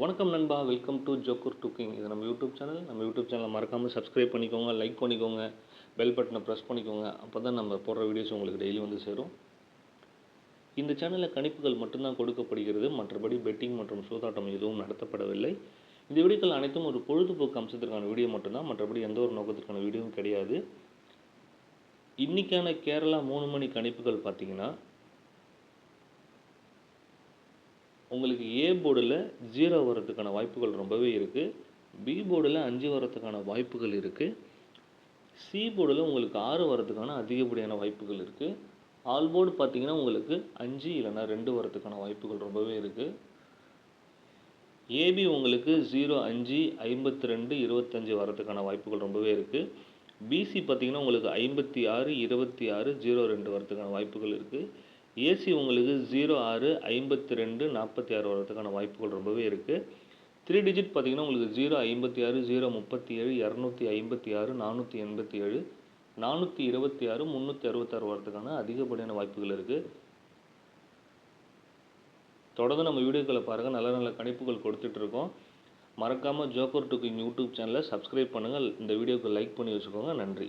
வணக்கம் நண்பா welcome to joker டுக்கிங் இது நம்ம யூடியூப் சேனல் நம்ம யூடியூப் சேனலை மறக்காமல் சப்ஸ்கிரைப் பண்ணிக்கோங்க லைக் பண்ணிக்கோங்க பெல் பட்டனை ப்ரெஸ் பண்ணிக்கோங்க. அப்போ தான் நம்ம போடுற வீடியோஸ் உங்களுக்கு டெய்லி வந்து சேரும். இந்த சேனலில் கணிப்புகள் மட்டும்தான் கொடுக்கப்படுகிறது. மற்றபடி பெட்டிங் மற்றும் சூதாட்டம் எதுவும் நடத்தப்படவில்லை. இந்த வீடியோக்கள் அனைத்தும் ஒரு பொழுதுபோக்கு அம்சத்திற்கான வீடியோ மட்டும்தான். மற்றபடி எந்த ஒரு நோக்கத்திற்கான வீடியோவும் கிடையாது. இன்றைக்கான கேரளா மூணு மணி கணிப்புகள் பார்த்திங்கன்னா உங்களுக்கு ஏ போர்டில் ஜீரோ வரதுக்கான வாய்ப்புகள் ரொம்பவே இருக்குது பி போர்டில் அஞ்சு வரதுக்கான வாய்ப்புகள் இருக்குது சி போர்டில் உங்களுக்கு ஆறு வரதுக்கான அதிகப்படியான வாய்ப்புகள் இருக்குது ஆல் போர்டு பார்த்தீங்கன்னா உங்களுக்கு அஞ்சு இல்லைன்னா ரெண்டு வரதுக்கான வாய்ப்புகள் ரொம்பவே இருக்குது ஏபி உங்களுக்கு ஜீரோ அஞ்சு ஐம்பத்தி ரெண்டு இருபத்தஞ்சி வரதுக்கான வாய்ப்புகள் ரொம்பவே இருக்குது பிசி பார்த்தீங்கன்னா உங்களுக்கு ஐம்பத்தி ஆறு இருபத்தி ஆறு ஜீரோ ரெண்டு வரதுக்கான வாய்ப்புகள் இருக்குது ஏசி உங்களுக்கு ஜீரோ ஆறு ஐம்பத்தி ரெண்டு நாற்பத்தி ஆறு வரதுக்கான வாய்ப்புகள் ரொம்பவே இருக்குது த்ரீ டிஜிட் பார்த்திங்கன்னா உங்களுக்கு ஜீரோ ஐம்பத்தி ஆறு ஜீரோ முப்பத்தி ஏழு இரநூத்தி ஐம்பத்தி ஆறு நானூற்றி எண்பத்தி ஏழு நானூற்றி இருபத்தி ஆறு முந்நூற்றி அறுபத்தாறு வரதுக்கான அதிகப்படியான வாய்ப்புகள் இருக்குது தொடர்ந்து நம்ம வீடியோக்களை பாருங்கள் நல்ல நல்ல கணிப்புகள் கொடுத்துட்ருக்கோம் மறக்காமல் ஜோக்கர் டுக்கிங் யூடியூப் சேனலை சப்ஸ்கிரைப் பண்ணுங்கள் இந்த வீடியோக்கு லைக் பண்ணி வச்சுக்கோங்க. நன்றி.